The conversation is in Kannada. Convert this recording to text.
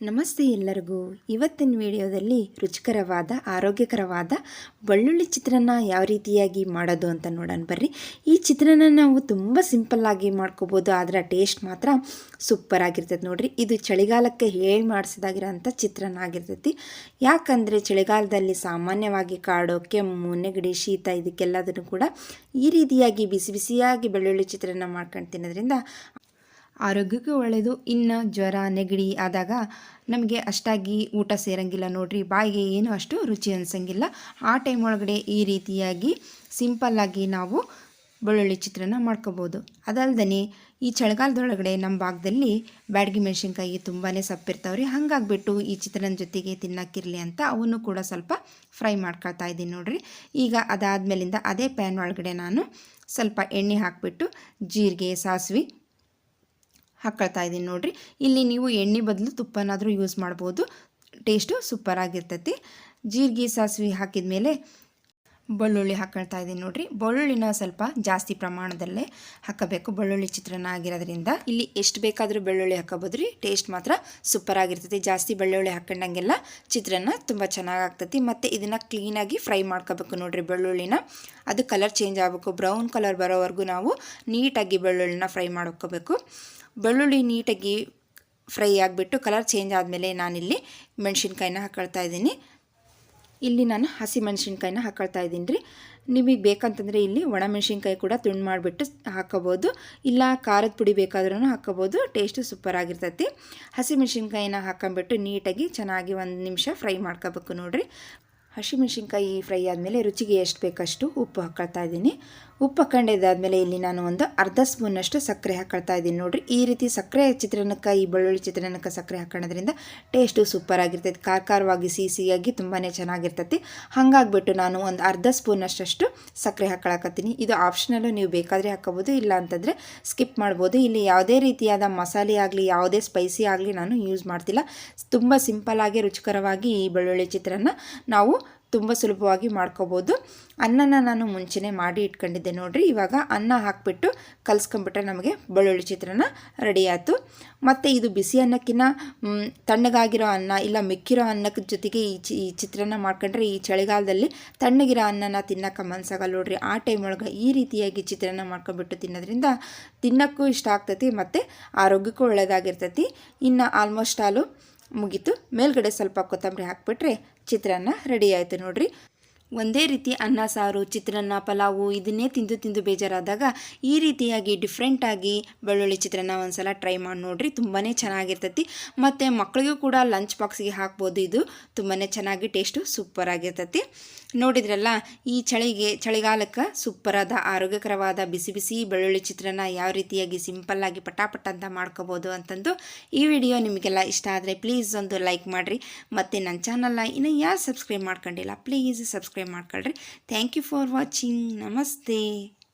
ನಮಸ್ತೆ ಎಲ್ಲರಿಗೂ. ಇವತ್ತಿನ ವಿಡಿಯೋದಲ್ಲಿ ರುಚಿಕರವಾದ, ಆರೋಗ್ಯಕರವಾದ ಬೆಳ್ಳುಳ್ಳಿ ಚಿತ್ರಾನ್ನ ಯಾವ ರೀತಿಯಾಗಿ ಮಾಡೋದು ಅಂತ ನೋಡೋಣ ಬರ್ರಿ. ಈ ಚಿತ್ರಾನ್ನ ನಾವು ತುಂಬ ಸಿಂಪಲ್ಲಾಗಿ ಮಾಡ್ಕೋಬೋದು, ಆದರೆ ಟೇಸ್ಟ್ ಮಾತ್ರ ಸೂಪರ್ ಆಗಿರ್ತೈತೆ ನೋಡ್ರಿ. ಇದು ಚಳಿಗಾಲಕ್ಕೆ ಹೇಳಿ ಮಾಡಿಸಿದಾಗಿರೋಂಥ ಚಿತ್ರನ ಆಗಿರ್ತೈತಿ. ಯಾಕಂದರೆ ಚಳಿಗಾಲದಲ್ಲಿ ಸಾಮಾನ್ಯವಾಗಿ ಕಾಡು, ಕೆಮ್ಮು, ನೆಗಡಿ, ಶೀತ ಇದಕ್ಕೆಲ್ಲದನ್ನು ಕೂಡ ಈ ರೀತಿಯಾಗಿ ಬಿಸಿ ಬಿಸಿಯಾಗಿ ಬೆಳ್ಳುಳ್ಳಿ ಚಿತ್ರನ ಮಾಡ್ಕೊಂಡು ತಿನ್ನೋದ್ರಿಂದ ಆರೋಗ್ಯಕ್ಕೆ ಒಳ್ಳೆಯದು ಇನ್ನು ಜ್ವರ, ನೆಗಡಿ ಆದಾಗ ನಮಗೆ ಅಷ್ಟಾಗಿ ಊಟ ಸೇರಂಗಿಲ್ಲ ನೋಡ್ರಿ. ಬಾಯಿಗೆ ಏನು ಅಷ್ಟು ರುಚಿ ಅನಿಸಂಗಿಲ್ಲ. ಆ ಟೈಮ್ ಒಳಗಡೆ ಈ ರೀತಿಯಾಗಿ ಸಿಂಪಲ್ಲಾಗಿ ನಾವು ಬೆಳ್ಳುಳ್ಳಿ ಚಿತ್ರನ ಮಾಡ್ಕೋಬೋದು. ಅದಲ್ದೇ ಈ ಚಳಿಗಾಲದೊಳಗಡೆ ನಮ್ಮ ಭಾಗದಲ್ಲಿ ಬ್ಯಾಡಗಿ ಮೆಣಸಿನ್ಕಾಯಿ ತುಂಬಾ ಸಪ್ಪಿರ್ತಾವೆ ರೀ ಹಾಗಾಗ್ಬಿಟ್ಟು ಈ ಚಿತ್ರನ ಜೊತೆಗೆ ತಿನ್ನಕ್ಕಿರಲಿ ಅಂತ ಅವನ್ನು ಕೂಡ ಸ್ವಲ್ಪ ಫ್ರೈ ಮಾಡ್ಕೊಳ್ತಾ ಇದ್ದೀನಿ ನೋಡ್ರಿ. ಈಗ ಅದಾದಮೇಲಿಂದ ಅದೇ ಪ್ಯಾನ್ ಒಳಗಡೆ ನಾನು ಸ್ವಲ್ಪ ಎಣ್ಣೆ ಹಾಕಿಬಿಟ್ಟು ಜೀರಿಗೆ, ಸಾಸಿವೆ ಹಾಕ್ಕೊಳ್ತಾ ಇದ್ದೀನಿ ನೋಡಿರಿ. ಇಲ್ಲಿ ನೀವು ಎಣ್ಣೆ ಬದಲು ತುಪ್ಪನಾದರೂ ಯೂಸ್ ಮಾಡ್ಬೋದು. ಟೇಸ್ಟು ಸೂಪರಾಗಿರ್ತೈತಿ ಜೀರಿಗೆ, ಸಾಸಿವೆ ಹಾಕಿದ ಮೇಲೆ ಬೆಳ್ಳುಳ್ಳಿ ಹಾಕೊಳ್ತಾ ಇದ್ದೀನಿ ನೋಡಿರಿ. ಬೆಳ್ಳುಳ್ಳಿನ ಸ್ವಲ್ಪ ಜಾಸ್ತಿ ಪ್ರಮಾಣದಲ್ಲೇ ಹಾಕಬೇಕು. ಬೆಳ್ಳುಳ್ಳಿ ಚಿತ್ರಾನ್ನ ಆಗಿರೋದ್ರಿಂದ. ಇಲ್ಲಿ ಎಷ್ಟು ಬೇಕಾದರೂ ಬೆಳ್ಳುಳ್ಳಿ ಹಾಕೋಬೋದು ರೀ. ಟೇಸ್ಟ್ ಮಾತ್ರ ಸೂಪರ್ ಆಗಿರ್ತೈತಿ. ಜಾಸ್ತಿ ಬೆಳ್ಳುಳ್ಳಿ ಹಾಕೊಂಡಂಗೆಲ್ಲ ಚಿತ್ರಾನ್ನ ತುಂಬ ಚೆನ್ನಾಗಾಗ್ತೈತಿ. ಮತ್ತು ಇದನ್ನು ಕ್ಲೀನಾಗಿ ಫ್ರೈ ಮಾಡ್ಕೋಬೇಕು ನೋಡಿರಿ ಬೆಳ್ಳುಳ್ಳಿನ. ಅದು ಕಲರ್ ಚೇಂಜ್ ಆಗಬೇಕು. ಬ್ರೌನ್ ಕಲರ್ ಬರೋವರೆಗೂ ನಾವು ನೀಟಾಗಿ ಬೆಳ್ಳುಳ್ಳಿನ ಫ್ರೈ ಮಾಡ್ಕೋಬೇಕು. ಬೆಳ್ಳುಳ್ಳಿ ನೀಟಾಗಿ ಫ್ರೈ ಆಗಿಬಿಟ್ಟು ಕಲರ್ ಚೇಂಜ್ ಆದಮೇಲೆ ನಾನಿಲ್ಲಿ ಮೆಣಸಿನ್ಕಾಯಿನ ಹಾಕೊಳ್ತಾ ಇದ್ದೀನಿ. ಇಲ್ಲಿ ನಾನು ಹಸಿ ಮೆಣಸಿನ್ಕಾಯಿನ ಹಾಕೊಳ್ತಾ ಇದ್ದೀನಿ ರೀ. ನಿಮಗೆ ಬೇಕಂತಂದರೆ ಇಲ್ಲಿ ಒಣಮೆಣ್ಸಿನ್ಕಾಯಿ ಕೂಡ ತುಂಡು ಮಾಡಿಬಿಟ್ಟು ಹಾಕೋಬೋದು. ಇಲ್ಲ ಖಾರದ ಪುಡಿ ಬೇಕಾದ್ರೂ ಹಾಕೋಬೋದು. ಟೇಸ್ಟು ಸೂಪರ್ ಆಗಿರ್ತೈತಿ. ಹಸಿ ಮೆಣಸಿನ್ಕಾಯಿನ ಹಾಕೊಂಬಿಟ್ಟು ನೀಟಾಗಿ ಚೆನ್ನಾಗಿ ಒಂದು ನಿಮಿಷ ಫ್ರೈ ಮಾಡ್ಕೋಬೇಕು ನೋಡಿರಿ. ಹಸಿಮೆಣ್ಸಿನ್ಕಾಯಿ ಫ್ರೈ ಆದಮೇಲೆ ರುಚಿಗೆ ಎಷ್ಟು ಬೇಕಷ್ಟು ಉಪ್ಪು ಹಾಕ್ಕೊಳ್ತಾ ಇದ್ದೀನಿ. ಉಪ್ಪು ಹಾಕೊಂಡಿದ್ದಾದಮೇಲೆ ಇಲ್ಲಿ ನಾನು ಒಂದು ಅರ್ಧ ಸ್ಪೂನಷ್ಟು ಸಕ್ಕರೆ ಹಾಕ್ಕೊಳ್ತಾ ಇದ್ದೀನಿ. ನೋಡಿರಿ, ಈ ರೀತಿ ಸಕ್ಕರೆ ಚಿತ್ರಾನ್ನಕ್ಕೆ ಈ ಬೆಳ್ಳುಳ್ಳಿ ಚಿತ್ರಾನ್ನಕ್ಕೆ ಸಕ್ಕರೆ ಹಾಕೋದ್ರಿಂದ ಟೇಸ್ಟು ಸೂಪರ್ ಆಗಿರ್ತೈತಿ. ಖಾರ ಖಾರವಾಗಿ ಸಿಹಿ ಸಿಹಿಯಾಗಿ ತುಂಬಾ ಚೆನ್ನಾಗಿರ್ತೈತಿ. ಹಾಗಾಗ್ಬಿಟ್ಟು ನಾನು ಒಂದು ಅರ್ಧ ಸ್ಪೂನಷ್ಟು ಸಕ್ಕರೆ ಹಾಕೊಳಕತ್ತೀನಿ. ಇದು ಆಪ್ಷನಲ್ಲು ನೀವು ಬೇಕಾದರೆ ಹಾಕೋಬೋದು ಇಲ್ಲ ಅಂತಂದರೆ ಸ್ಕಿಪ್ ಮಾಡ್ಬೋದು. ಇಲ್ಲಿ ಯಾವುದೇ ರೀತಿಯಾದ ಮಸಾಲೆ ಆಗಲಿ, ಯಾವುದೇ ಸ್ಪೈಸಿ ಆಗಲಿ ನಾನು ಯೂಸ್ ಮಾಡ್ತಿಲ್ಲ. ತುಂಬ ಸಿಂಪಲ್ಲಾಗಿ ರುಚಿಕರವಾಗಿ ಈ ಬೆಳ್ಳುಳ್ಳಿ ಚಿತ್ರಾನ್ನ ನಾವು ತುಂಬ ಸುಲಭವಾಗಿ ಮಾಡ್ಕೋಬೋದು. ಅನ್ನನ ನಾನು ಮುಂಚೆನೇ ಮಾಡಿ ಇಟ್ಕೊಂಡಿದ್ದೆ ನೋಡಿರಿ. ಇವಾಗ ಅನ್ನ ಹಾಕಿಬಿಟ್ಟು ಕಲಿಸ್ಕೊಂಬಿಟ್ರೆ ನಮಗೆ ಬೆಳ್ಳುಳ್ಳಿ ಚಿತ್ರಾನ್ನ ರೆಡಿ ಆಯಿತು. ಮತ್ತು ಇದು ಬಿಸಿ ಅನ್ನಕ್ಕಿಂತ ತಣ್ಣಗಾಗಿರೋ ಅನ್ನ ಇಲ್ಲ ಮಿಕ್ಕಿರೋ ಅನ್ನಕ್ಕೆ ಜೊತೆಗೆ ಈ ಚಿ, ಈ ಚಿತ್ರಾನ್ನ ಮಾಡ್ಕೊಂಡ್ರೆ ಈ ಚಳಿಗಾಲದಲ್ಲಿ ತಣ್ಣಗಿರೋ ಅನ್ನನ ತಿನ್ನಕ್ಕೆ ಮನಸ್ಸಾಗಲ್ಲ ನೋಡ್ರಿ. ಆ ಟೈಮ್ ಒಳಗೆ ಈ ರೀತಿಯಾಗಿ ಚಿತ್ರಾನ್ನ ಮಾಡ್ಕೊಂಬಿಟ್ಟು ತಿನ್ನೋದ್ರಿಂದ ತಿನ್ನೋಕ್ಕೂ ಇಷ್ಟ ಆಗ್ತೈತಿ, ಮತ್ತು ಆರೋಗ್ಯಕ್ಕೂ ಒಳ್ಳೆಯದಾಗಿರ್ತೈತಿ ಇನ್ನು ಆಲ್ಮೋಸ್ಟ್ ಆಲು ಮುಗೀತು. ಮೇಲ್ಗಡೆ ಸ್ವಲ್ಪ ಕೊತ್ತಂಬರಿ ಹಾಕಿಬಿಟ್ರೆ ಚಿತ್ರಾನ್ನ ರೆಡಿ ಆಯಿತು ನೋಡಿರಿ. ಒಂದೇ ರೀತಿ ಅನ್ನ, ಸಾರು, ಚಿತ್ರಾನ್ನ, ಪಲಾವು ಇದನ್ನೇ ತಿಂದು ತಿಂದು ಬೇಜಾರಾದಾಗ ಈ ರೀತಿಯಾಗಿ ಡಿಫ್ರೆಂಟಾಗಿ ಬೆಳ್ಳುಳ್ಳಿ ಚಿತ್ರಾನ್ನ ಒಂದು ಸಲ ಟ್ರೈ ಮಾಡಿ ನೋಡಿರಿ ತುಂಬಾ ಚೆನ್ನಾಗಿರ್ತೈತಿ. ಮತ್ತು ಮಕ್ಕಳಿಗೂ ಕೂಡ ಲಂಚ್ ಬಾಕ್ಸ್ಗೆ ಹಾಕ್ಬೋದು, ಇದು ತುಂಬಾ ಚೆನ್ನಾಗಿ ಟೇಸ್ಟು ಸೂಪರ್ ಆಗಿರ್ತೈತಿ. ನೋಡಿದ್ರಲ್ಲ, ಈ ಚಳಿಗೆ, ಚಳಿಗಾಲಕ್ಕೆ ಸೂಪರಾದ ಆರೋಗ್ಯಕರವಾದ, ಬಿಸಿ ಬಿಸಿ ಬೆಳ್ಳುಳ್ಳಿ ಚಿತ್ರಾನ್ನ ಯಾವ ರೀತಿಯಾಗಿ ಸಿಂಪಲ್ಲಾಗಿ ಪಟಾಪಟ ಅಂತ ಮಾಡ್ಕೋಬೋದು ಅಂತಂದು ಈ ವಿಡಿಯೋ ನಿಮಗೆಲ್ಲ ಇಷ್ಟ ಆದರೆ ಪ್ಲೀಸ್ ಒಂದು ಲೈಕ್ ಮಾಡಿರಿ. ಮತ್ತು ನನ್ನ ಚಾನಲ್ನ ಇನ್ನು ಯಾರು ಸಬ್ಸ್ಕ್ರೈಬ್ ಮಾಡ್ಕೊಂಡಿಲ್ಲ ಪ್ಲೀಸ್ ಸಬ್ಸ್ಕ್ರೈಬ್ ಮಾಡ್ಕೊಳ್ರಿ. ಥ್ಯಾಂಕ್ ಯು ಫಾರ್ ವಾಚಿಂಗ್ ನಮಸ್ತೆ.